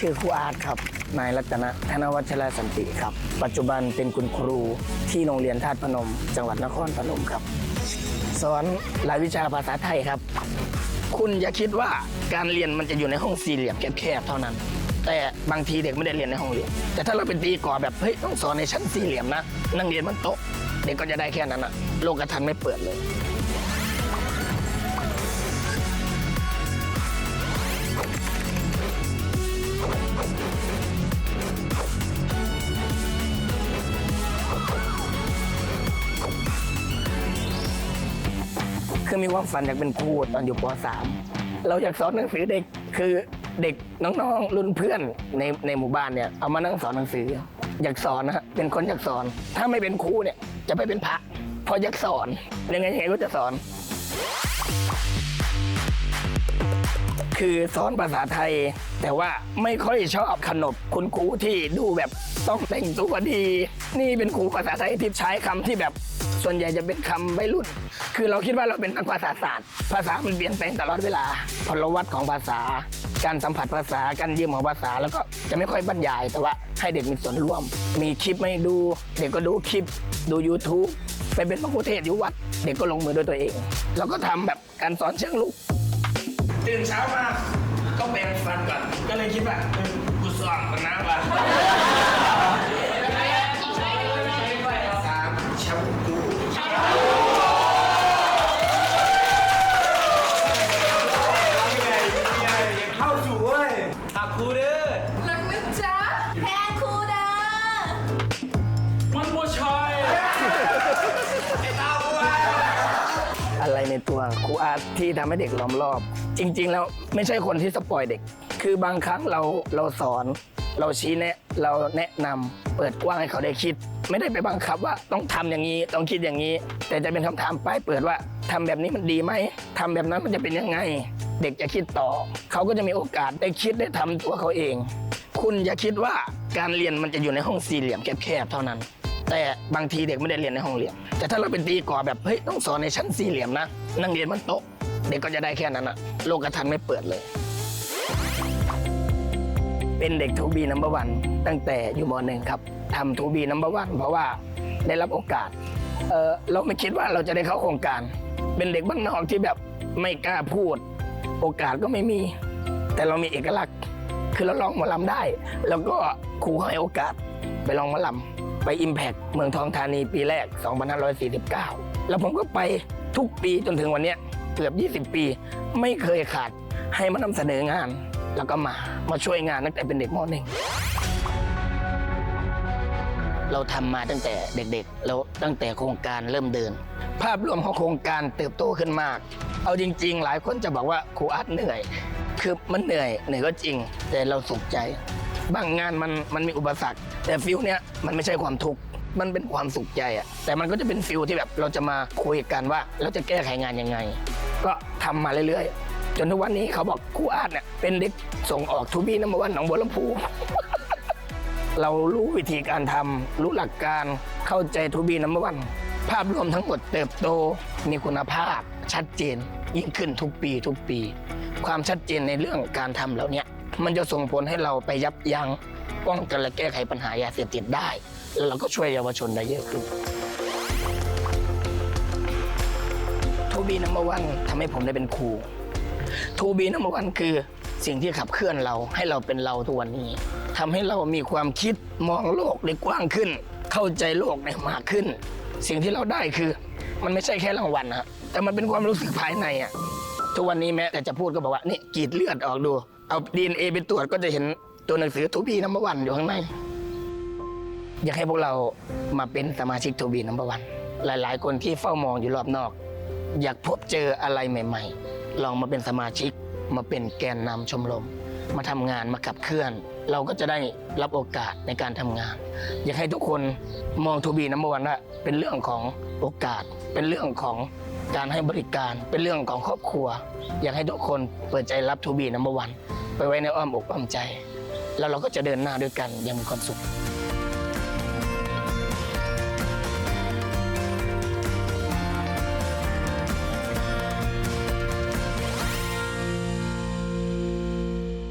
ชื่อครูอาร์ตครับ นายรัตนะธนวัชรสันติครับ ปัจจุบันเป็นคุณครูที่โรงเรียนธาตุพนม จังหวัดนครพนมครับ สอนรายวิชาภาษาไทยครับ คุณอย่าคิดว่าการเรียนมันจะอยู่ในห้องสี่เหลี่ยมแคบๆเท่านั้น แต่บางทีเด็กไม่ได้เรียนในห้องเรียน แต่ถ้าเราเป็นตีกรอแบบเฮ้ยต้องสอนในชั้นสี่เหลี่ยมนะ นั่งเรียนบนโต๊ะเด็กก็จะได้แค่นั้นอะโลกทัศน์ไม่เปิดเลย คือมีความฝันอยากเป็นครูตอนอยู่ป .3 เราอยากสอนหนังสือเด็กคือเด็กน้องๆรุ่นเพื่อนในในหมู่บ้านเนี่ยเอามานั่งสอนหนังสือ อยากสอนนะฮะเป็นคนอยากสอน ถ้าไม่เป็นครูเนี่ยจะไปเป็นพระเพราะอยากสอนยังไงยังไงก็จะสอน คือสอนภาษาไทย แต่ว่าไม่ค่อยชอบขนบคุณครูที่ดูแบบต้องแต่งตัวดี นี่เป็นครูภาษาไทยที่ใช้คำที่แบบ ส่วนใหญ่จะเป็นคำวัยรุ่น คือเราคิดว่าเราเป็นนักภาษาศาสตร์ ภาษามันเปลี่ยนแปลงตลอดเวลาพลวัตของภาษา การสัมผัสภาษา การยืมของภาษา แล้วก็จะไม่ค่อยบรรยาย แต่ว่าให้เด็กมีส่วนร่วม มีคลิปให้ดู เด็กก็ดูคลิป ดู YouTube ไปเป็นพระครูเทศอยู่วัด เด็กก็ลงมือด้วยตัวเอง แล้วก็ทำแบบการสอนเชิงลุก ตื่นเช้ามาก็แปรงฟันก่อน ก็เลยคิดว่ากูสอนมันนะว่ะ ครูเด้อรักนะจ๊ะแพงครูเด้อมันบ่ชอยอะไรในตัวครูอาร์ตที่ทำให้เด็กล้อมรอบ จริง ๆ แล้วไม่ใช่คนที่สปอยเด็ก คือบางครั้งเราเราสอน เราชี้แนะเราแนะนำเปิดกว้างให้เขาได้คิด ไม่ได้ไปบังคับว่าต้องทำอย่างนี้ต้องคิดอย่างนี้ แต่จะเป็นคำถามปลายเปิดว่าทำแบบนี้มันดีไหมทำแบบนั้นมันจะเป็นยังไง เด็กจะคิดต่อ เขาก็จะมีโอกาสได้คิดได้ทำตัวเขาเอง คุณอย่าคิดว่าการเรียนมันจะอยู่ในห้องสี่เหลี่ยมแคบๆเท่านั้น แต่บางทีเด็กไม่ได้เรียนในห้องเรียนแต่ถ้าเราเป็นตีกรอแบบเฮ้ยต้องสอนในชั้นสี่เหลี่ยมนะนั่งเรียนบนโต๊ะเด็กก็จะได้แค่นั้นอะโลกทัศน์ไม่เปิดเลย เป็นเด็กทูบีนัมเบอร์วันตั้งแต่อยู่มหนึ่งครับทำทูบีนัมเบอร์วันเพราะว่าได้รับโอกาสเออเราไม่คิดว่าเราจะได้เข้าโครงการ เป็นเด็กบ้านนอกที่แบบไม่กล้าพูด โอกาสก็ไม่มี แต่เรามีเอกลักษณ์ คือเราลองหมอลำได้ แล้วก็ครูให้โอกาสไปลองหมอลำไปอิมแพกเมืองทองธานีปีแรก 2549 แล้วผมก็ไปทุกปีจนถึงวันนี้เกือบ 20 ปี ไม่เคยขาดให้มานำเสนองาน แล้วก็มามาช่วยงานตั้งแต่เป็นเด็กมหนึ่ง เราทำมาตั้งแต่เด็กๆ แล้วตั้งแต่โครงการเริ่มเดิน ภาพรวมของโครงการเติบโตขึ้นมาก เอาจริง ๆ หลายคนจะบอกว่าครูอาร์ตเหนื่อย คือมันเหนื่อยเหนื่อยก็จริง แต่เราสุขใจ บางงานมันมันมีอุปสรรค แต่ฟิลเนี้ยมันไม่ใช่ความทุกข์มันเป็นความสุขใจอะแต่มันก็จะเป็นฟิลที่แบบเราจะมาคุยกันว่าเราจะแก้ไขงานยังไง ก็ทำมาเรื่อยๆ จนทุกวันนี้เขาบอกครูอาร์ตเนี่ยเป็นเด็กส่งออกทูบีนัมเบอร์วันหนองบัวลำพู เรารู้วิธีการทำรู้หลักการเข้าใจทูบีนัมเบอร์วันภาพรวมทั้งหมดเติบโตมีคุณภาพชัดเจน ยิ่งขึ้นทุกปีทุกปี ความชัดเจนในเรื่องการทำเหล่าเนี้ยมันจะส่งผลให้เราไปยับยั้งป้องกันและแก้ไขปัญหายาเสพติดได้ แล้วเราก็ช่วยเยาวชนได้เยอะขึ้นทูบีนัมเบอร์วันทำให้ผมได้เป็นครูทูบีนัมเบอร์วันคือ สิ่งที่ขับเคลื่อนเราให้เราเป็นเราทุกวันนี้ทำให้เรามีความคิดมองโลกได้กว้างขึ้น เข้าใจโลกได้มากขึ้น สิ่งที่เราได้คือ มันไม่ใช่แค่รางวัลนะแต่มันเป็นความรู้สึกภายในอะทุกวันนี้แม้แต่จะพูดก็บอกว่านี่กรีดเลือดออกดูเอาดีเอ็นเอไปตรวจก็จะเห็นตัวหนังสือทูบีนัมเบอร์วันอยู่ข้างในอยากให้พวกเรามาเป็นสมาชิกทูบีนัมเบอร์วันหลาย ๆ คนที่เฝ้ามองอยู่รอบนอก อยากพบเจออะไรใหม่ ๆ ลองมาเป็นสมาชิก มาเป็นแกนนำชมรม มาทำงานมาขับเคลื่อน เราก็จะได้รับโอกาสในการทำงาน อยากให้ทุกคนมองทูบีนัมเบอร์วันว่าเป็นเรื่องของโอกาส เป็นเรื่องของการให้บริการเป็นเรื่องของครอบครัว อยากให้ทุกคนเปิดใจรับทูบีนัมเบอร์วันไปไว้ในอ้อมอกอ้อมใจ แล้วเราก็จะเดินหน้าด้วยกันอยังมีความสุข